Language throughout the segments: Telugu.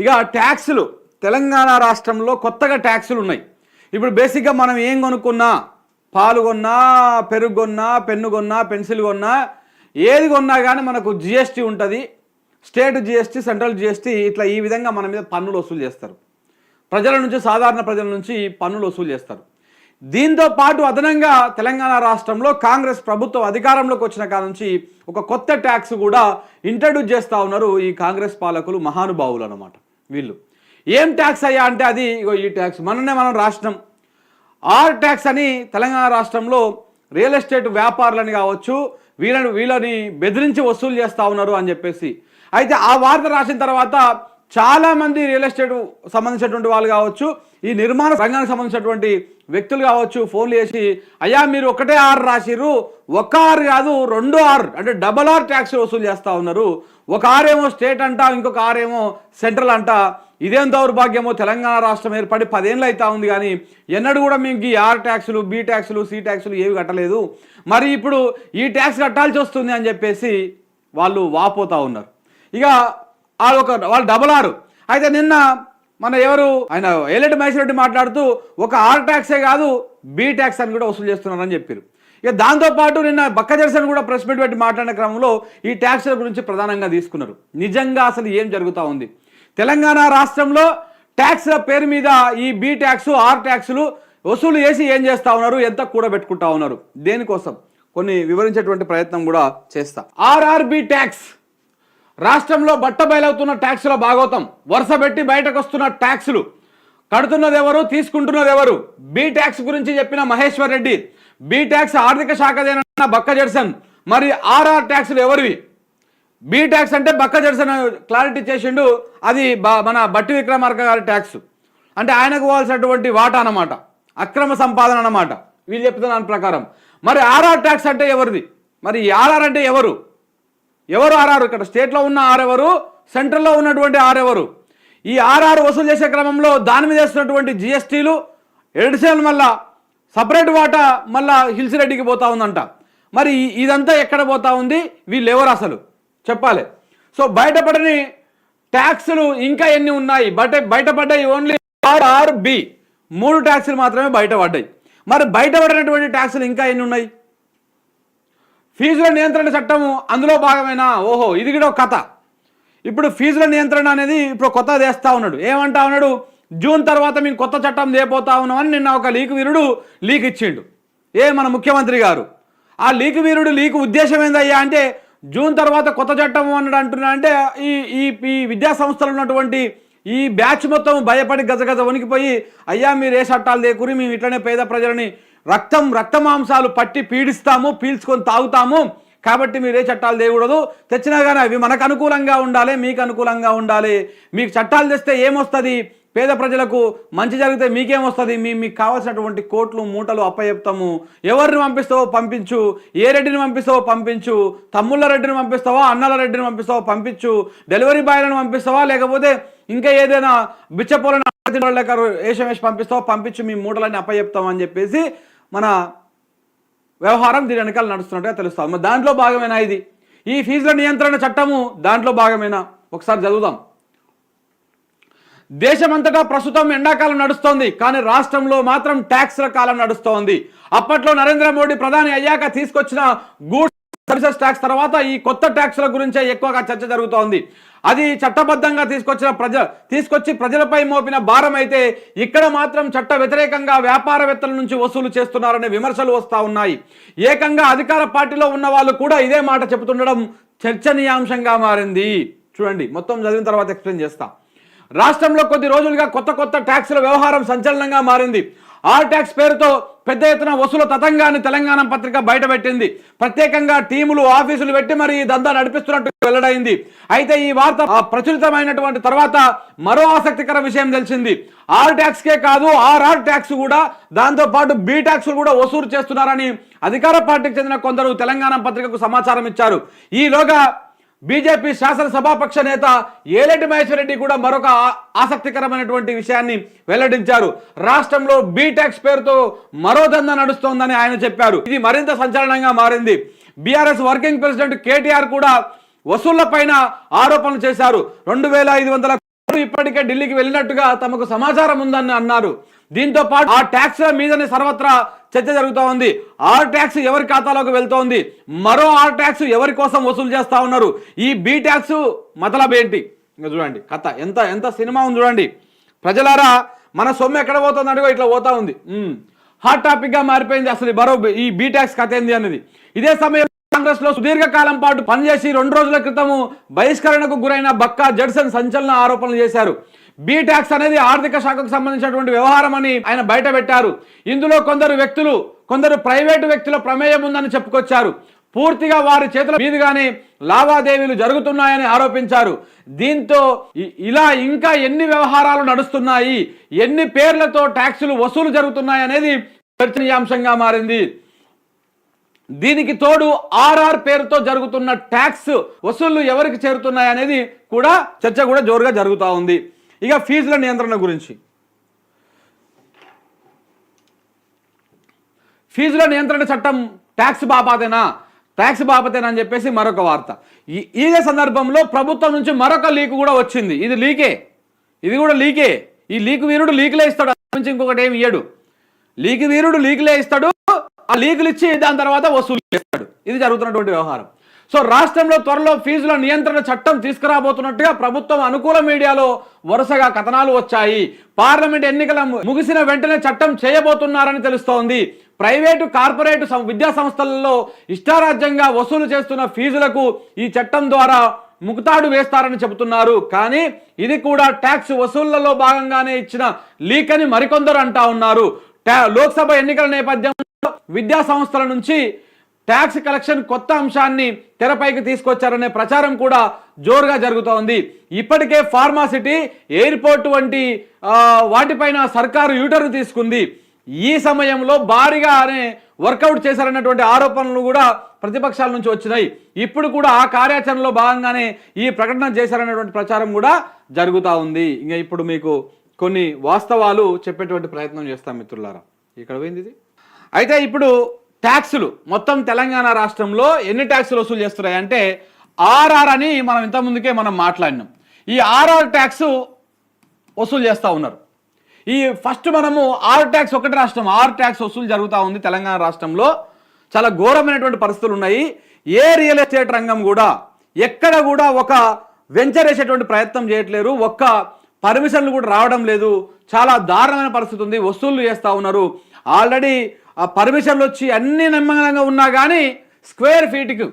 ఇక ట్యాక్సులు తెలంగాణ రాష్ట్రంలో కొత్తగా ట్యాక్సులు ఉన్నాయి. ఇప్పుడు బేసిక్గా మనం ఏం కొనుక్కున్నా పాలు కొన్నా పెరుగు కొన్నా పెన్ను కొన్నా పెన్సిల్ కొన్నా ఏది కొన్నా కానీ మనకు జిఎస్టీ ఉంటుంది. స్టేట్ జిఎస్టీ సెంట్రల్ జిఎస్టీ ఇట్లా ఈ విధంగా మన మీద పన్నులు వసూలు చేస్తారు. ప్రజల నుంచి సాధారణ ప్రజల నుంచి పన్నులు వసూలు చేస్తారు. దీంతో పాటు అదనంగా తెలంగాణ రాష్ట్రంలో కాంగ్రెస్ ప్రభుత్వం అధికారంలోకి వచ్చిన కాడ నుంచి ఒక కొత్త ట్యాక్స్ కూడా ఇంట్రడ్యూస్ చేస్తూ ఉన్నారు ఈ కాంగ్రెస్ పాలకులు మహానుభావులు అన్నమాట. వీళ్ళు. ఏం ట్యాక్స్ అయ్యా అంటే అది ఇగో ఈ ట్యాక్స్. మననే మనం రాష్ట్రం ఆర్ ట్యాక్స్ అని తెలంగాణ రాష్ట్రంలో రియల్ ఎస్టేట్ వ్యాపారులని కావచ్చు వీళ్ళని వీళ్ళని బెదిరించి వసూలు చేస్తూ ఉన్నారు అని చెప్పేసి. అయితే ఆ వార్త రాసిన తర్వాత చాలా మంది రియల్ ఎస్టేట్ సంబంధించినటువంటి వాళ్ళు కావచ్చు ఈ నిర్మాణ రంగానికి సంబంధించినటువంటి వ్యక్తులు కావచ్చు ఫోన్లు చేసి అయ్యా మీరు ఒకటే ఆరు రాసిర్రు ఒక ఆరు కాదు రెండు ఆరు అంటే డబల్ ఆర్ ట్యాక్స్ వసూలు చేస్తూ ఉన్నారు. ఒక ఆరేమో స్టేట్ అంట ఇంకొక ఆరేమో సెంట్రల్ అంట. ఇదేం దౌర్భాగ్యమో తెలంగాణ రాష్ట్రం ఏర్పడి పదేళ్ళు అవుతా ఉంది కానీ ఎన్నడూ కూడా మీకు ఈ ఆర్ ట్యాక్సులు బి ట్యాక్సులు సి ట్యాక్సులు ఏవి కట్టలేదు. మరి ఇప్పుడు ఈ ట్యాక్స్ కట్టాల్సి వస్తుంది అని చెప్పేసి వాళ్ళు వాపోతూ ఉన్నారు. ఇక వాళ్ళు ఒక వాళ్ళు డబల్ ఆరు. అయితే నిన్న మన ఎవరు? ఆయన ఏలెడ్డి మహేశ్వరరెడ్డి మాట్లాడుతూ ఒక ఆర్ ట్యాక్సే కాదు బి ట్యాక్స్ అని కూడా వసూలు చేస్తున్నారని చెప్పారు. ఇక దాంతోపాటు నిన్న బక్క జర్సన్ కూడా ప్రెస్ మీట్ పెట్టి మాట్లాడిన క్రమంలో ఈ ట్యాక్సుల గురించి ప్రధానంగా తీసుకున్నారు. నిజంగా అసలు ఏం జరుగుతూ ఉంది? తెలంగాణ రాష్ట్రంలో ట్యాక్స్ల పేరు మీద ఈ బి ట్యాక్స్ ఆర్ ట్యాక్సులు వసూలు చేసి ఏం చేస్తా ఉన్నారు? ఎంత కూడబెట్టుకుంటా ఉన్నారు? దేనికోసం? కొన్ని వివరించేటువంటి ప్రయత్నం కూడా చేస్తా. ఆర్ఆర్బి ట్యాక్స్ రాష్ట్రంలో బట్ట బయలవుతున్న ట్యాక్సుల భాగోతం. వరుస పెట్టి బయటకు వస్తున్న ట్యాక్సులు. కడుతున్నది ఎవరు తీసుకుంటున్నది ఎవరు బి ట్యాక్స్ గురించి చెప్పిన మహేశ్వర్ రెడ్డి. బీ ట్యాక్స్ ఆర్థిక శాఖదేనన్న బక్క జడ్సన్ మరి ఆర్ఆర్ ట్యాక్సులు ఎవరివి? బీ ట్యాక్స్ అంటే బక్క జడ్సన్ క్లారిటీ చేసిండు. అది మన బట్టి విక్రమార్క గారి ట్యాక్స్. అంటే ఆయనకు పోవాల్సినటువంటి వాటా అన్నమాట. అక్రమ సంపాదన అన్నమాట. వీళ్ళు చెప్తున్న దాని ప్రకారం. మరి ఆర్ఆర్ ట్యాక్స్ అంటే ఎవరిది? మరి ఆర్ఆర్ అంటే ఎవరు? ఎవరు ఆర్ఆర్? ఇక్కడ స్టేట్లో ఉన్న ఆరెవరు? సెంట్రల్లో ఉన్నటువంటి ఆరెవరు? ఈ ఆర్ఆర్ వసూలు చేసే క్రమంలో దాని మీద వేస్తున్నటువంటి జిఎస్టీలు ఎడిషనల్ మళ్ళా సపరేట్ వాటా మళ్ళా హిల్స్ రెడ్డికి పోతా ఉందంట. మరి ఇదంతా ఎక్కడ పోతా ఉంది? వీళ్ళు ఎవరు అసలు? చెప్పాలి. సో బయటపడని ట్యాక్సులు ఇంకా ఎన్ని ఉన్నాయి? బయట బయటపడ్డాయి ఓన్లీ ఆర్ఆర్బి మూడు ట్యాక్సులు మాత్రమే బయటపడ్డాయి. మరి బయటపడినటువంటి ట్యాక్సులు ఇంకా ఎన్ని ఉన్నాయి? ఫీజుల నియంత్రణ చట్టము అందులో భాగమైన? ఓహో ఇది కూడా కథ. ఇప్పుడు ఫీజుల నియంత్రణ అనేది ఇప్పుడు కొత్త చేస్తా ఉన్నాడు. ఏమంటా ఉన్నాడు? జూన్ తర్వాత మేము కొత్త చట్టం చేయబోతా ఉన్నామని నిన్న ఒక లీక్ వీరుడు లీక్ ఇచ్చిండు. ఏ మన ముఖ్యమంత్రి గారు? ఆ లీక్ వీరుడు లీక్ ఉద్దేశం ఏందయ్యా అంటే జూన్ తర్వాత కొత్త చట్టం అన్నాడు అంటున్నా అంటే ఈ ఈ ఈ విద్యా సంస్థలు ఉన్నటువంటి ఈ బ్యాచ్ మొత్తం భయపడి గజగజ వణికిపోయి అయ్యా మీరు ఏ చట్టాలు దేకూరి మేము ఇట్లనే పేద ప్రజలని రక్తం రక్తమాంసాలు పట్టి పీడిస్తాము పీల్చుకొని తాగుతాము. కాబట్టి మీరు ఏ చట్టాలు తేయకూడదు తెచ్చినా కానీ అవి మనకు అనుకూలంగా ఉండాలి మీకు అనుకూలంగా ఉండాలి. మీకు చట్టాలు తెస్తే ఏమొస్తుంది? పేద ప్రజలకు మంచి జరిగితే మీకేమొస్తుంది? మీ మీకు కావాల్సినటువంటి కోట్లు మూటలు అప్పచెప్తాము ఎవరిని పంపిస్తావో పంపించు. ఏ రెడ్డిని పంపిస్తావో పంపించు. తమ్ముళ్ళ రెడ్డిని పంపిస్తావా? అన్నల రెడ్డిని పంపిస్తావో? పంపించు. డెలివరీ బాయ్లను పంపిస్తావా? లేకపోతే ఇంకా ఏదైనా బిచ్చపోలను లెక్క వేషం వేసి పంపిస్తావో? పంపించు. మీ మూటలన్నీ అప్పచెప్తామని చెప్పేసి మన వ్యవహారం దీని వెనకాల నడుస్తున్నట్టుగా తెలుస్తుంది మరి దాంట్లో భాగమేనా ఇది? ఈ ఫీజుల నియంత్రణ చట్టము దాంట్లో భాగమేనా? ఒకసారి చదువుదాం. దేశమంతటా ప్రస్తుతం ఎండాకాలం నడుస్తోంది కానీ రాష్ట్రంలో మాత్రం ట్యాక్స్ల కాలం నడుస్తోంది. అప్పట్లో నరేంద్ర మోడీ ప్రధాని అయ్యాక తీసుకొచ్చిన గూడ్స్ సర్వీసెస్ ట్యాక్స్ తర్వాత ఈ కొత్త ట్యాక్స్ల గురించే ఎక్కువగా చర్చ జరుగుతోంది. అది చట్టబద్ధంగా తీసుకొచ్చిన ప్రజ తీసుకొచ్చి ప్రజలపై మోపిన భారం అయితే ఇక్కడ మాత్రం చట్ట వ్యతిరేకంగా వ్యాపారవేత్తల నుంచి వసూలు చేస్తున్నారనే విమర్శలు వస్తూ ఉన్నాయి. ఏకంగా అధికార పార్టీలో ఉన్న వాళ్ళు కూడా ఇదే మాట చెబుతుండడం చర్చనీయాంశంగా మారింది. చూడండి మొత్తం చదివిన తర్వాత ఎక్స్ప్లెయిన్ చేస్తా. రాష్ట్రంలో కొద్ది రోజులుగా కొత్త కొత్త ట్యాక్సుల వ్యవహారం సంచలనంగా మారింది. ఆర్ ట్యాక్స్ పేరుతో పెద్ద ఎత్తున వసూలు తతంగాన్ని తెలంగాణ పత్రిక బయటపెట్టింది. ప్రత్యేకంగా టీములు ఆఫీసులు పెట్టి మరి ఈ దందా నడిపిస్తున్నట్టు వెల్లడైంది. అయితే ఈ వార్త ప్రచురితమైనటువంటి తర్వాత మరో ఆసక్తికర విషయం తెలిసింది. ఆర్ ట్యాక్స్ కే కాదు ఆర్ ఆర్ ట్యాక్స్ కూడా దాంతో పాటు బి ట్యాక్స్ కూడా వసూలు చేస్తున్నారని అధికార పార్టీకి చెందిన కొందరు తెలంగాణ పత్రికకు సమాచారం ఇచ్చారు. ఈలోగా బీజేపీ శాసనసభాపక్ష నేత ఏలెడ్డి మహేశ్వరరెడ్డి కూడా మరొక ఆ- ఆసక్తికరమైనటువంటి విషయాన్ని వెల్లడించారు. రాష్ట్రంలో బీ పేరుతో మరో దందా నడుస్తోందని ఆయన చెప్పారు. ఇది మరింత సంచలనంగా మారింది. బీఆర్ఎస్ వర్కింగ్ ప్రెసిడెంట్ కేటీఆర్ కూడా వసూళ్ళపైన ఆరోపణలు చేశారు. రెండు వేల ఐదు వందల ఇప్పటికే ఢిల్లీకి వెళ్ళినట్టుగా తమకు సమాచారం ఉందని అన్నారు. దీంతో పాటు ఆ ట్యాక్స్ మీదనే సర్వత్రా చర్చ జరుగుతూ ఉంది. ఆర్ ట్యాక్స్ ఎవరి ఖాతాలోకి వెళ్తోంది మరో ఆర్ ట్యాక్స్ ఎవరి కోసం వసూలు చేస్తూ ఉన్నారు? ఈ బి ట్యాక్స్ మతలబ్ ఏంటి? ఇంకా చూడండి కథ. ఎంత ఎంత సినిమా ఉంది చూడండి. ప్రజలారా మన సొమ్ము ఎక్కడ పోతుంది అడుగు ఇట్లా పోతా ఉంది. హాట్ టాపిక్గా మారిపోయింది అసలు ఈ మరో ఈ బీ ట్యాక్స్ కథ ఏంది అనేది. ఇదే సమయం కాంగ్రెస్లో సుదీర్ఘకాలం పాటు పనిచేసి రెండు రోజుల క్రితము బహిష్కరణకు గురైన బక్కా జడ్సన్ సంచలన ఆరోపణలు చేశారు. బీ ట్యాక్స్ అనేది ఆర్థిక శాఖకు సంబంధించినటువంటి వ్యవహారం అని ఆయన బయట పెట్టారు. ఇందులో కొందరు వ్యక్తులు కొందరు ప్రైవేటు వ్యక్తుల ప్రమేయం ఉందని చెప్పుకొచ్చారు. పూర్తిగా వారి చేతుల మీదుగానే లావాదేవీలు జరుగుతున్నాయని ఆరోపించారు. దీంతో ఇలా ఇంకా ఎన్ని వ్యవహారాలు నడుస్తున్నాయి ఎన్ని పేర్లతో ట్యాక్సులు వసూలు జరుగుతున్నాయి అనేది చర్చనీయాంశంగా మారింది. దీనికి తోడు ఆర్ఆర్ పేరుతో జరుగుతున్న ట్యాక్స్ వసూళ్ళు ఎవరికి చేరుతున్నాయి అనేది కూడా చర్చ కూడా జోరుగా జరుగుతూ ఉంది. ఇక ఫీజుల నియంత్రణ గురించి. ఫీజుల నియంత్రణ చట్టం ట్యాక్స్ బాపాతేనా ట్యాక్స్ బాపతేనా అని చెప్పేసి మరొక వార్త. ఈ ఇదే సందర్భంలో ప్రభుత్వం నుంచి మరొక లీక్ కూడా వచ్చింది. ఇది లీకే. ఇది కూడా లీకే. ఈ లీక్ వీరుడు లీకులే ఇస్తాడు నుంచి ఇంకొకటి ఏమి ఇయ్యడు. లీక్ వీరుడు లీకులే ఇస్తాడు ఆ లీకులు ఇచ్చి దాని తర్వాత వసూలు చేస్తాడు. ఇది జరుగుతున్నటువంటి వ్యవహారం. సో రాష్ట్రంలో త్వరలో ఫీజుల నియంత్రణ చట్టం తీసుకురాబోతున్నట్టుగా ప్రభుత్వం అనుకూల మీడియాలో వరుసగా కథనాలు వచ్చాయి. పార్లమెంట్ ఎన్నికల ముగిసిన వెంటనే చట్టం చేయబోతున్నారని తెలుస్తోంది. ప్రైవేటు కార్పొరేట్ సం- విద్యా సంస్థలలో ఇష్టారాజ్యంగా వసూలు చేస్తున్న ఫీజులకు ఈ చట్టం ద్వారా ముకుతాడు వేస్తారని చెబుతున్నారు. కానీ ఇది కూడా ట్యాక్స్ వసూళ్ళలో భాగంగానే ఇచ్చిన లీక్ అని మరికొందరు అంటా ఉన్నారు. ట్యా- లోక్సభ ఎన్నికల నేపథ్యంలో విద్యా సంస్థల నుంచి ట్యాక్స్ కలెక్షన్ కొత్త అంశాన్ని తెరపైకి తీసుకొచ్చారనే ప్రచారం కూడా జోరుగా జరుగుతోంది. ఇప్పటికే ఫార్మాసిటీ ఎయిర్పోర్ట్ వంటి వాటిపైన సర్కారు యూటర్న్ తీసుకుంది. ఈ సమయంలో భారీగానే వర్కౌట్ చేశారన్నటువంటి ఆరోపణలు కూడా ప్రతిపక్షాల నుంచి వచ్చినాయి. ఇప్పుడు కూడా ఆ కార్యాచరణలో భాగంగానే ఈ ప్రకటన చేశారన్నటువంటి ప్రచారం కూడా జరుగుతూ ఉంది. ఇంకా ఇప్పుడు మీకు కొన్ని వాస్తవాలు చెప్పేటువంటి ప్రయత్నం చేస్తాం మిత్రులారా. ఇక్కడ పోయింది ఇది. అయితే ఇప్పుడు ట్యాక్సులు. మొత్తం తెలంగాణ రాష్ట్రంలో ఎన్ని ట్యాక్సులు వసూలు చేస్తున్నాయి అంటే ఆర్ఆర్ అని మనం ఇంతకుముందుకే మనం మాట్లాడినాం. ఈ ఆర్ఆర్ ట్యాక్స్ వసూలు చేస్తూ ఉన్నారు. ఈ ఫస్ట్ మనము ఆర్ ట్యాక్స్ ఒకటి రాష్ట్రం. ఆర్ ట్యాక్స్ వసూలు జరుగుతూ ఉంది తెలంగాణ రాష్ట్రంలో. చాలా ఘోరమైనటువంటి పరిస్థితులు ఉన్నాయి. ఏ రియల్ ఎస్టేట్ రంగం కూడా ఎక్కడ కూడా ఒక వెంచర్ వేసేటువంటి ప్రయత్నం చేయట్లేరు. ఒక్క పర్మిషన్లు కూడా రావడం లేదు. చాలా దారుణమైన పరిస్థితి ఉంది. వసూళ్ళు చేస్తూ ఉన్నారు. ఆల్రెడీ ఆ పర్మిషన్లు వచ్చి అన్ని నమ్మకంగా ఉన్నా కానీ స్క్వేర్ ఫీట్కి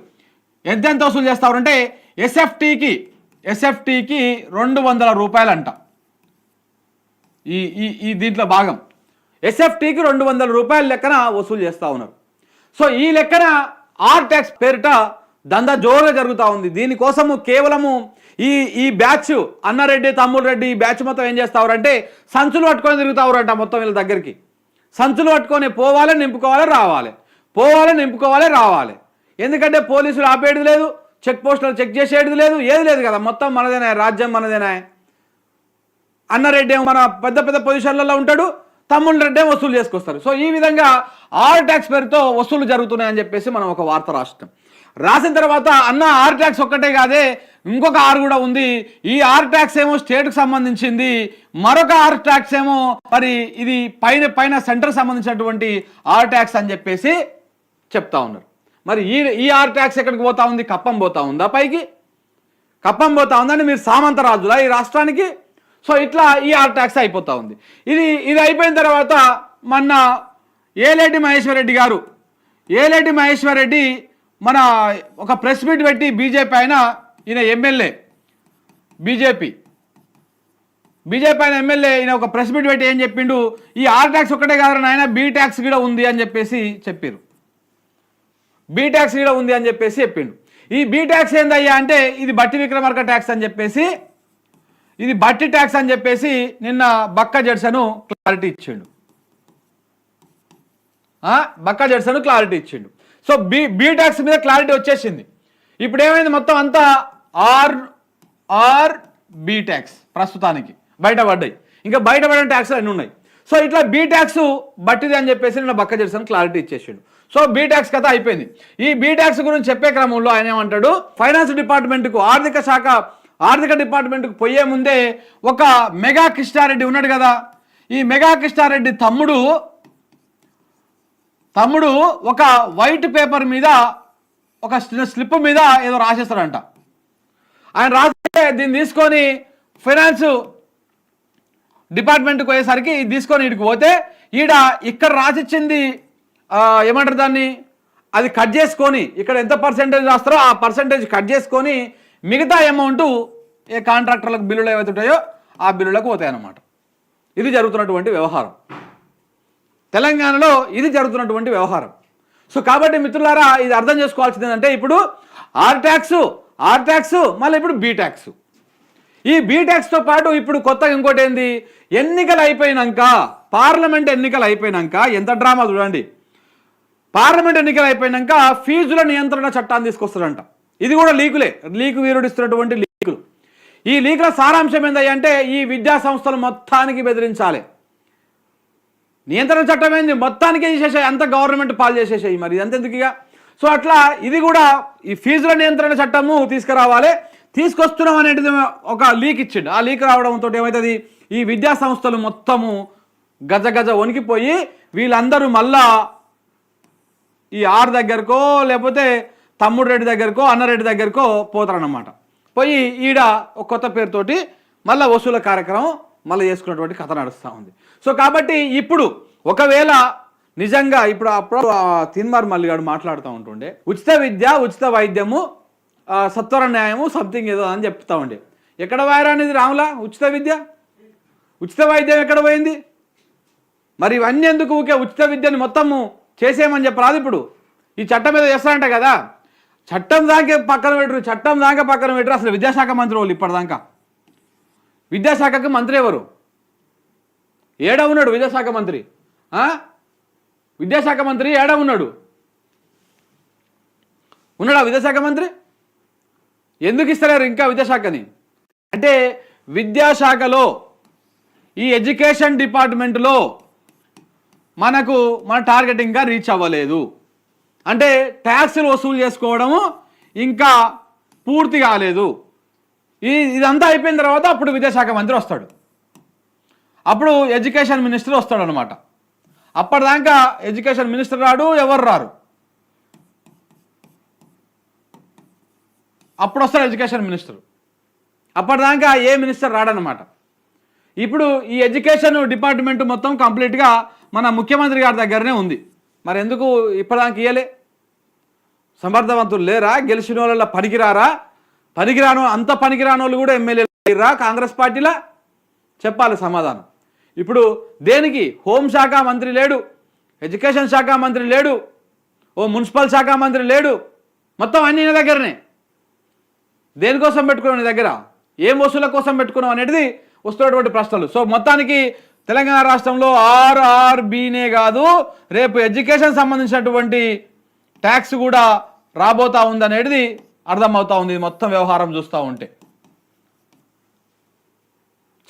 ఎంతెంత వసూలు చేస్తారంటే ఎస్ఎఫ్టీకి ఎస్ఎఫ్టీకి రెండు వందల రూపాయలంట. ఈ ఈ ఈ దీంట్లో భాగం. ఎస్ఎఫ్టీకి రెండు వందల రూపాయల లెక్కన వసూలు చేస్తూ ఉన్నారు. సో ఈ లెక్కన ఆర్ ట్యాక్స్ పేరిట దందా జోరుగా జరుగుతూ ఉంది. దీనికోసము కేవలము ఈ ఈ బ్యాచ్ అన్నారెడ్డి తమ్ముడు రెడ్డి ఈ బ్యాచ్ మొత్తం ఏం చేస్తారంటే సంచులు పట్టుకొని తిరుగుతావురంట మొత్తం వీళ్ళ దగ్గరికి. సంచులు పట్టుకొని పోవాలి నింపుకోవాలి రావాలి. పోవాలి నింపుకోవాలి రావాలి. ఎందుకంటే పోలీసులు ఆపేయడం లేదు చెక్ పోస్టులు చెక్ చేసేది లేదు ఏది లేదు కదా. మొత్తం మనదేనా రాజ్యం మనదేనా అన్నారెడ్డి ఏమో మన పెద్ద పెద్ద పొజిషన్లలో ఉంటాడు తమ్ముళ్ళ రెడ్డి వసూలు చేసుకొస్తారు సో ఈ విధంగా ఆల్ ట్యాక్స్ పేరుతో వసూలు జరుగుతున్నాయని చెప్పేసి మనం ఒక వార్త రాష్ట్రం రాసిన తర్వాత అన్న ఆర్ ట్యాక్స్ ఒక్కటే కాదే ఇంకొక ఆర్ కూడా ఉంది. ఈ ఆర్ ట్యాక్స్ ఏమో స్టేట్కి సంబంధించింది మరొక ఆర్ ట్యాక్స్ ఏమో మరి ఇది పైన పైన సెంటర్ సంబంధించినటువంటి ఆర్ ట్యాక్స్ అని చెప్పేసి చెప్తా ఉన్నారు. మరి ఈ ఈ ఆర్ ట్యాక్స్ ఎక్కడికి పోతా ఉంది? కప్పం పోతా ఉందా పైకి? కప్పం పోతా ఉందని మీరు సామంతరాజులా ఈ రాష్ట్రానికి? సో ఇట్లా ఈ ఆర్ ట్యాక్స్ అయిపోతా ఉంది. ఇది ఇది అయిపోయిన తర్వాత మొన్న ఏలేటి మహేశ్వర్ రెడ్డి గారు ఏలేటి మహేశ్వర్ రెడ్డి మన ఒక ప్రెస్ మీట్ పెట్టి బీజేపీ ఆయన ఈయన ఎమ్మెల్యే బీజేపీ. బీజేపీ ఆయన ఎమ్మెల్యే ఈయన ఒక ప్రెస్ మీట్ పెట్టి ఏం చెప్పిండు? ఈ ఆర్ ట్యాక్స్ ఒకటే కాదు ఆయన బీ ట్యాక్స్ కూడా ఉంది అని చెప్పేసి చెప్పారు బీ ట్యాక్స్ కూడా ఉంది అని చెప్పేసి చెప్పిండు. ఈ బీ ట్యాక్స్ ఏందయ్యా అంటే ఇది బట్టి విక్రమార్క ట్యాక్స్ అని చెప్పేసి ఇది బట్టి ట్యాక్స్ అని చెప్పేసి నిన్న బక్క జడ్సను క్లారిటీ ఇచ్చిండు. బక్క జడ్సను క్లారిటీ ఇచ్చిండు. సో బీ బీటాక్స్ మీద క్లారిటీ వచ్చేసింది. ఇప్పుడు ఏమైంది మొత్తం అంతా? ఆర్ ఆర్ బీ ట్యాక్స్ ప్రస్తుతానికి బయటపడ్డాయి. ఇంకా బయటపడిన ట్యాక్స్ అన్నీ ఉన్నాయి. సో ఇట్లా బీటాక్స్ బట్టిది అని చెప్పేసి నేను బక్క చేసాను క్లారిటీ ఇచ్చేసాడు. సో బీటాక్స్ కథ అయిపోయింది. ఈ బీటాక్స్ గురించి చెప్పే క్రమంలో ఆయన ఏమంటాడు? ఫైనాన్స్ డిపార్ట్మెంట్కు ఆర్థిక శాఖ ఆర్థిక డిపార్ట్మెంట్కు పోయే ముందే ఒక మెగా కృష్ణారెడ్డి ఉన్నాడు కదా. ఈ మెగా కృష్ణారెడ్డి తమ్ముడు తమ్ముడు ఒక వైట్ పేపర్ మీద ఒక స్లిప్ మీద ఏదో రాసేస్తాడంట. ఆయన రాస్తే దీన్ని తీసుకొని ఫైనాన్స్ డిపార్ట్మెంట్కి పోయేసరికి ఇది తీసుకొని ఇడికి పోతే ఈడ ఇక్కడ రాసిచ్చింది ఏమంటారు దాన్ని? అది కట్ చేసుకొని ఇక్కడ ఎంత పర్సెంటేజ్ రాస్తారో ఆ పర్సెంటేజ్ కట్ చేసుకొని మిగతా అమౌంట్ ఏ కాంట్రాక్టర్లకు బిల్లులు ఏవైతే ఉంటాయో ఆ బిల్లులకు పోతాయి అన్నమాట ఇది జరుగుతున్నటువంటి వ్యవహారం. తెలంగాణలో ఇది జరుగుతున్నటువంటి వ్యవహారం. సో కాబట్టి మిత్రులారా ఇది అర్థం చేసుకోవాల్సింది ఏంటంటే ఇప్పుడు ఆర్ ట్యాక్స్ ఆర్ ట్యాక్స్ మళ్ళీ ఇప్పుడు బీ ట్యాక్స్ ఈ బీ ట్యాక్స్తో పాటు ఇప్పుడు కొత్తగా ఇంకోటి ఏంది? ఎన్నికలు అయిపోయినాక పార్లమెంట్ ఎన్నికలు అయిపోయినాక ఎంత డ్రామా చూడండి. పార్లమెంట్ ఎన్నికలు అయిపోయినాక ఫీజుల నియంత్రణ చట్టాన్ని తీసుకొస్తారంట ఇది కూడా లీకులే. లీకు వీరుడిస్తున్నటువంటి లీకులు. ఈ లీకుల సారాంశం ఏందయ్య ఈ విద్యా సంస్థలు మొత్తానికి బెదిరించాలి. నియంత్రణ చట్టం ఏంది? మొత్తానికే చేసేసాయి అంత గవర్నమెంట్ పాలు చేసేసాయి మరి. అంతెందుకు ఎందుకు ఇక? సో అట్లా ఇది కూడా ఈ ఫీజుల నియంత్రణ చట్టము తీసుకురావాలి. తీసుకొస్తున్నాం అనేది ఒక లీక్ ఇచ్చిండు. ఆ లీక్ రావడంతో ఏమవుతుంది ఈ విద్యా సంస్థలు మొత్తము గజ గజ వణికిపోయి వీళ్ళందరూ మళ్ళా ఈ ఆర్ దగ్గరకో లేకపోతే తమ్ముడు రెడ్డి దగ్గరకో అన్నరెడ్డి దగ్గరకో పోతారన్నమాట. పోయి ఈడ ఒక కొత్త పేరుతోటి మళ్ళీ వసూల కార్యక్రమం మళ్ళీ చేసుకున్నటువంటి కథ నడుస్తూ ఉంది. సో కాబట్టి ఇప్పుడు ఒకవేళ నిజంగా ఇప్పుడు అప్పుడు ఆ తిన్మార్ మల్లిగాడు మాట్లాడుతూ ఉంటుండే ఉచిత విద్య ఉచిత వైద్యము సత్వర న్యాయము సంథింగ్ ఏదో అని చెప్తా ఉండే. ఎక్కడ వాయరా అనేది రాములా? ఉచిత విద్య? ఉచిత వైద్యం ఎక్కడ పోయింది? మరి ఇవన్నీ ఎందుకు ఊకే ఉచిత విద్యని మొత్తము చేసేయమని చెప్పరాదు ఇప్పుడు. ఈ చట్టం మీద చేస్తారంట కదా. చట్టం దాకా పక్కన పెట్టరు చట్టం దాకా పక్కన పెట్టరు. అసలు విద్యాశాఖ మంత్రి వాళ్ళు ఇప్పటిదాకా. విద్యాశాఖకు మంత్రి ఎవరు? ఏడ ఉన్నాడు విద్యాశాఖ మంత్రి? విద్యాశాఖ మంత్రి ఏడ ఉన్నాడు? ఉన్నాడా విద్యాశాఖ మంత్రి? ఎందుకు ఇస్తలేరు ఇంకా విద్యాశాఖని? అంటే విద్యాశాఖలో ఈ ఎడ్యుకేషన్ డిపార్ట్మెంట్లో మనకు మన టార్గెట్ ఇంకా రీచ్ అవ్వలేదు. అంటే ట్యాక్స్లు వసూలు చేసుకోవడము ఇంకా పూర్తి కాలేదు. ఈ ఇదంతా అయిపోయిన తర్వాత అప్పుడు విద్యాశాఖ మంత్రి వస్తాడు. అప్పుడు ఎడ్యుకేషన్ మినిస్టర్ వస్తాడు అనమాట అప్పటిదాకా ఎడ్యుకేషన్ మినిస్టర్ రాడు ఎవరు రారు. అప్పుడు వస్తాడు ఎడ్యుకేషన్ మినిస్టర్. అప్పటిదాకా ఏ మినిస్టర్ రాడనమాట ఇప్పుడు ఈ ఎడ్యుకేషన్ డిపార్ట్మెంట్ మొత్తం కంప్లీట్గా మన ముఖ్యమంత్రి గారి దగ్గరనే ఉంది. మరి ఎందుకు ఇప్పటిదాకా ఇయ్యలే? సమర్థవంతులు లేరా? గెలిచిన వాళ్ళ పనికిరారా? పనికిరాను అంత పనికిరాని వాళ్ళు కూడా ఎమ్మెల్యేలు కాంగ్రెస్ పార్టీలా? చెప్పాలి సమాధానం. ఇప్పుడు దేనికి? హోంశాఖ మంత్రి లేడు. ఎడ్యుకేషన్ శాఖ మంత్రి లేడు. ఓ మున్సిపల్ శాఖ మంత్రి లేడు. మొత్తం అన్ని దగ్గరనే. దేనికోసం పెట్టుకున్నావు నీ దగ్గర? ఏం వసూల కోసం పెట్టుకున్నావు అనేది వస్తున్నటువంటి ప్రశ్నలు. సో మొత్తానికి తెలంగాణ రాష్ట్రంలో ఆర్ఆర్బీనే కాదు రేపు ఎడ్యుకేషన్ సంబంధించినటువంటి ట్యాక్స్ కూడా రాబోతా ఉంది అనేది అర్థమవుతా ఉంది. మొత్తం వ్యవహారం చూస్తూ ఉంటే.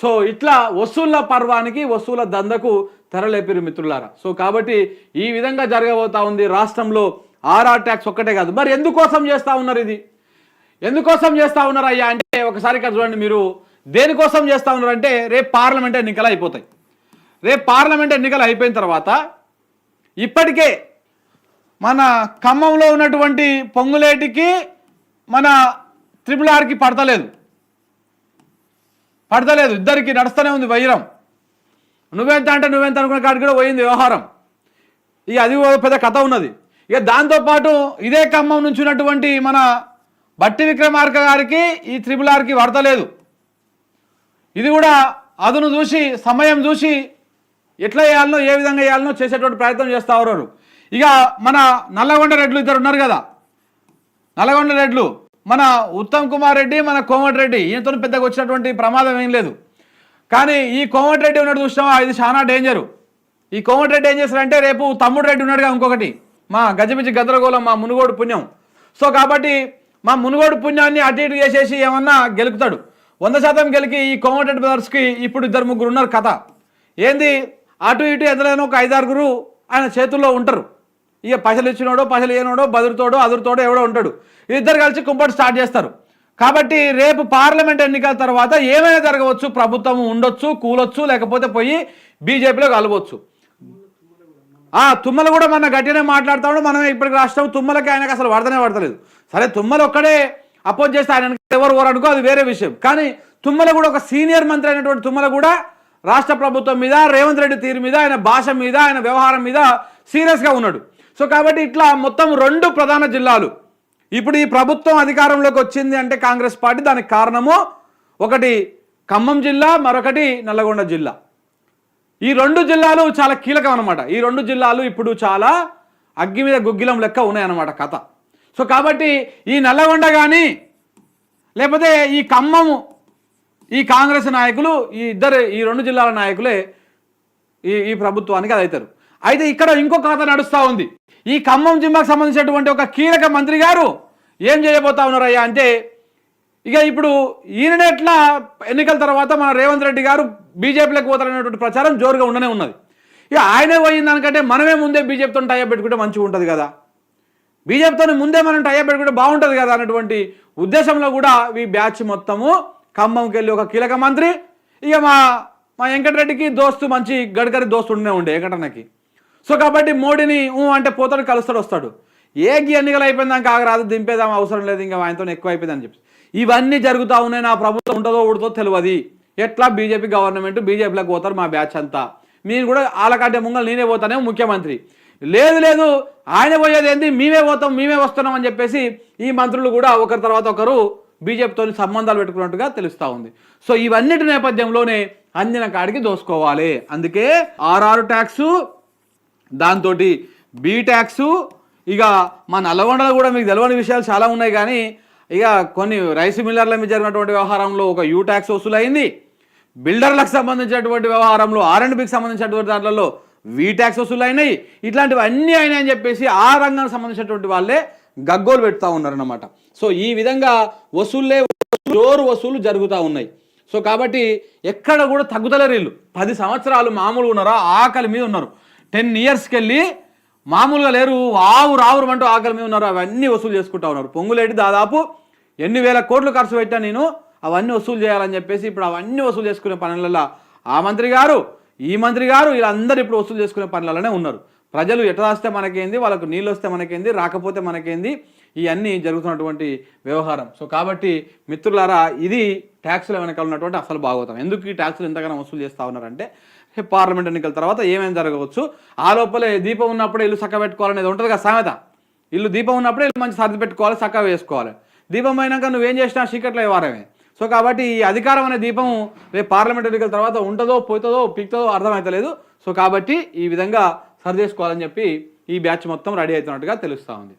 సో ఇట్లా వసూళ్ళ పర్వానికి వసూల దందకు తెరలేపిరు మిత్రులారా. సో కాబట్టి ఈ విధంగా జరగబోతా ఉంది రాష్ట్రంలో ఆర్ఆర్ ట్యాక్స్ ఒక్కటే కాదు. మరి ఎందుకోసం చేస్తూ ఉన్నారు ఇది? ఎందుకోసం చేస్తా ఉన్నారు అయ్యా అంటే ఒకసారి ఇక్కడ చూడండి మీరు. దేనికోసం చేస్తూ ఉన్నారు అంటే రేపు పార్లమెంట్ ఎన్నికలు అయిపోతాయి. రేపు పార్లమెంట్ ఎన్నికలు అయిపోయిన తర్వాత ఇప్పటికే మన ఖమ్మంలో ఉన్నటువంటి పొంగులేటికి మన త్రిపుల్ ఆర్కి పడతలేదు. పడతలేదు. ఇద్దరికి నడుస్తూనే ఉంది వైరం. నువ్వెంత అంటే నువ్వెంత అనుకున్న కాడికి కూడా పోయింది వ్యవహారం. ఇక అది ఓ పెద్ద కథ ఉన్నది. ఇక దాంతోపాటు ఇదే ఖమ్మం నుంచి ఉన్నటువంటి మన బట్టి విక్రమార్క గారికి ఈ త్రిపుల్ ఆర్కి పడతలేదు. ఇది కూడా అదును చూసి సమయం చూసి ఎట్లా చేయాలనో ఏ విధంగా చేయాలనో చేసేటువంటి ప్రయత్నం చేస్తూ ఉన్నారు. ఇక మన నల్లగొండ రెడ్లు ఇద్దరు ఉన్నారు కదా. నల్లగొండ రెడ్లు మన ఉత్తమ్ కుమార్ రెడ్డి మన కోమటిరెడ్డి ఈయనతో పెద్దగా వచ్చినటువంటి ప్రమాదం ఏం లేదు. కానీ ఈ కోమటిరెడ్డి ఉన్నట్టు చూసినావా? ఇది చాలా డేంజరు ఈ కోమటిరెడ్డి ఏం చేస్తారంటే రేపు తమ్ముడు రెడ్డి ఉన్నాడుగా ఇంకొకటి. మా గజమిజి గదరగోళం మా మునుగోడు పుణ్యం. సో కాబట్టి మా మునుగోడు పుణ్యాన్ని అటు ఇటు చేసేసి ఏమన్నా గెలుపుతాడు. వంద శాతం గెలికి ఈ కోమటిరెడ్డి బ్రదర్స్కి ఇప్పుడు ఇద్దరు ముగ్గురు ఉన్నారు కథ. ఏంది? అటు ఇటు ఎదురైన ఒక ఐదారుగురు ఆయన చేతుల్లో ఉంటారు. ఇక పైసలు ఇచ్చినోడో పైసలు ఏనోడో బదురుతోడో అదురుతోడో ఎవడో ఉంటాడు. ఇద్దరు కలిసి కుంపటి స్టార్ట్ చేస్తారు. కాబట్టి రేపు పార్లమెంట్ ఎన్నికల తర్వాత ఏమైనా జరగవచ్చు ప్రభుత్వం ఉండొచ్చు కూలొచ్చు లేకపోతే పోయి బీజేపీలో కలవచ్చు. ఆ తుమ్మలు కూడా మన గట్టినే మాట్లాడుతాడు మనం ఇప్పటికి రాష్ట్రం తుమ్మలకి ఆయనకు అసలు వాడతనే పడతలేదు సరే తుమ్మలు ఒక్కడే అపోజ్ చేస్తే ఆయన ఎవరు ఓరనుకో అది వేరే విషయం. కానీ తుమ్మల కూడా ఒక సీనియర్ మంత్రి అయినటువంటి తుమ్మల కూడా రాష్ట్ర ప్రభుత్వం మీద రేవంత్ రెడ్డి తీరు మీద ఆయన భాష మీద ఆయన వ్యవహారం మీద సీరియస్గా ఉన్నాడు. సో కాబట్టి ఇట్లా మొత్తం రెండు ప్రధాన జిల్లాలు. ఇప్పుడు ఈ ప్రభుత్వం అధికారంలోకి వచ్చింది అంటే కాంగ్రెస్ పార్టీ దానికి కారణము ఒకటి ఖమ్మం జిల్లా మరొకటి నల్లగొండ జిల్లా. ఈ రెండు జిల్లాలు చాలా కీలకం అనమాట ఈ రెండు జిల్లాలు ఇప్పుడు చాలా అగ్గి మీద గుగ్గిలం లెక్క ఉన్నాయన్నమాట కథ. సో కాబట్టి ఈ నల్లగొండ కానీ లేకపోతే ఈ ఖమ్మము ఈ కాంగ్రెస్ నాయకులు ఈ ఇద్దరు ఈ రెండు జిల్లాల నాయకులే ఈ ఈ ప్రభుత్వానికి అది అవుతారు అయితే ఇక్కడ ఇంకో కథ నడుస్తూ ఉంది. ఈ ఖమ్మం జిల్లాకు సంబంధించినటువంటి ఒక కీలక మంత్రి గారు ఏం చేయబోతా ఉన్నారయ్యా అంటే ఇక ఇప్పుడు ఈయననే ఎట్లా ఎన్నికల తర్వాత మన రేవంత్ రెడ్డి గారు బీజేపీలోకి పోతారనేటువంటి ప్రచారం జోరుగా ఉండనే ఉన్నది. ఇక ఆయనే పోయిన దానికంటే మనమే ముందే బీజేపీతో టైప్ పెట్టుకుంటే మంచిగా ఉంటుంది కదా. బీజేపీతో ముందే మనం టైప్ పెట్టుకుంటే బాగుంటుంది కదా అన్నటువంటి ఉద్దేశంలో కూడా ఈ బ్యాచ్ మొత్తము ఖమ్మంకి వెళ్ళి ఒక కీలక మంత్రి. ఇక మా మా వెంకటరెడ్డికి దోస్తు మంచి గడ్కరీ దోస్తు ఉండే ఉండే వెంకటన్నకి సో కాబట్టి మోడీని ఊ అంటే పోతాడు కలుస్తాడు వస్తాడు. ఏ గీ ఎన్నికలు అయిపోయిందాక ఆగరాదు దింపేదాం అవసరం లేదు ఇంకా ఆయనతో ఎక్కువ అయిపోయిందని చెప్పి. ఇవన్నీ జరుగుతూ ఉన్నాయి నా ప్రభుత్వం ఉంటుందో ఉడుతో తెలియదు ఎట్లా బీజేపీ గవర్నమెంట్ బీజేపీలోకి పోతారు మా బ్యాచ్ అంతా. నేను కూడా ఆలకంటే ముంగలు నేనే పోతానే ముఖ్యమంత్రి. లేదు లేదు ఆయన పోయేది ఏంది? మేమే పోతాం మేమే వస్తున్నాం అని చెప్పేసి ఈ మంత్రులు కూడా ఒకరి తర్వాత ఒకరు బీజేపీతో సంబంధాలు పెట్టుకున్నట్టుగా తెలుస్తూ ఉంది. సో ఇవన్నిటి నేపథ్యంలోనే అందిన కాడికి దోసుకోవాలి. అందుకే ఆర్ఆర్ ట్యాక్సు దాంతో బీ ట్యాక్స్ ఇక మా నల్లగొండలో కూడా మీకు తెలియని విషయాలు చాలా ఉన్నాయి కానీ ఇక కొన్ని రైస్ మిల్లర్ల మీద జరిగినటువంటి వ్యవహారంలో ఒక యూ ట్యాక్స్ వసూలైంది. బిల్డర్లకు సంబంధించినటువంటి వ్యవహారంలో ఆర్ అండ్ బికి సంబంధించినటువంటి దాంట్లో వీ ట్యాక్స్ వసూలైనాయి. ఇట్లాంటివి అన్నీ అయినాయి అని చెప్పేసి ఆ రంగానికి సంబంధించినటువంటి వాళ్ళే గగ్గోలు పెడతా ఉన్నారన్నమాట. సో ఈ విధంగా వసూళ్ళే జోరు వసూలు జరుగుతూ ఉన్నాయి. సో కాబట్టి ఎక్కడ కూడా తగ్గుతలేరు వీళ్ళు. పది సంవత్సరాలు మామూలుగా ఉన్నారా? ఆకలి మీద ఉన్నారు. టెన్ ఇయర్స్కి వెళ్ళి మామూలుగా లేరు ఆవు రావురు అంటూ ఆకలి మీద ఉన్నారు అవన్నీ వసూలు చేసుకుంటా ఉన్నారు. పొంగులేటి దాదాపు ఎన్ని వేల కోట్లు ఖర్చు పెట్టా నేను అవన్నీ వసూలు చేయాలని చెప్పేసి ఇప్పుడు అవన్నీ వసూలు చేసుకునే పనులలో ఆ మంత్రి గారు ఈ మంత్రి గారు వీళ్ళందరూ ఇప్పుడు వసూలు చేసుకునే పనులలోనే ఉన్నారు. ప్రజలు ఎట్లా మనకేంది వాళ్ళకు నీళ్ళు వస్తే మనకేంది రాకపోతే మనకేంది ఇవన్నీ జరుగుతున్నటువంటి వ్యవహారం. సో కాబట్టి మిత్రులారా ఇది ట్యాక్స్ల వెనకాల ఉన్నటువంటి అసలు భాగవతం ఎందుకు ఈ ట్యాక్స్లు ఎంతగానో వసూలు చేస్తూ ఉన్నారంటే పార్లమెంట్ ఎన్నికల తర్వాత ఏమేమి జరగవచ్చు? ఆ లోపలే దీపం ఉన్నప్పుడే ఇల్లు చక్క పెట్టుకోవాలనేది ఉంటుంది కదా సామెత. ఇల్లు దీపం ఉన్నప్పుడే ఇల్లు మంచి సర్ది పెట్టుకోవాలి చక్కగా వేసుకోవాలి. దీపం అయినాక నువ్వేం చేసినా చీకట్లో వారమే సో కాబట్టి ఈ అధికారం అనే దీపం రేపు పార్లమెంట్ ఎన్నికల తర్వాత ఉంటుందో పోతుందో పిక్తుందో అర్థమవుతలేదు సో కాబట్టి ఈ విధంగా సరి చేసుకోవాలని చెప్పి ఈ బ్యాచ్ మొత్తం రెడీ అవుతున్నట్టుగా తెలుస్తూ ఉంది.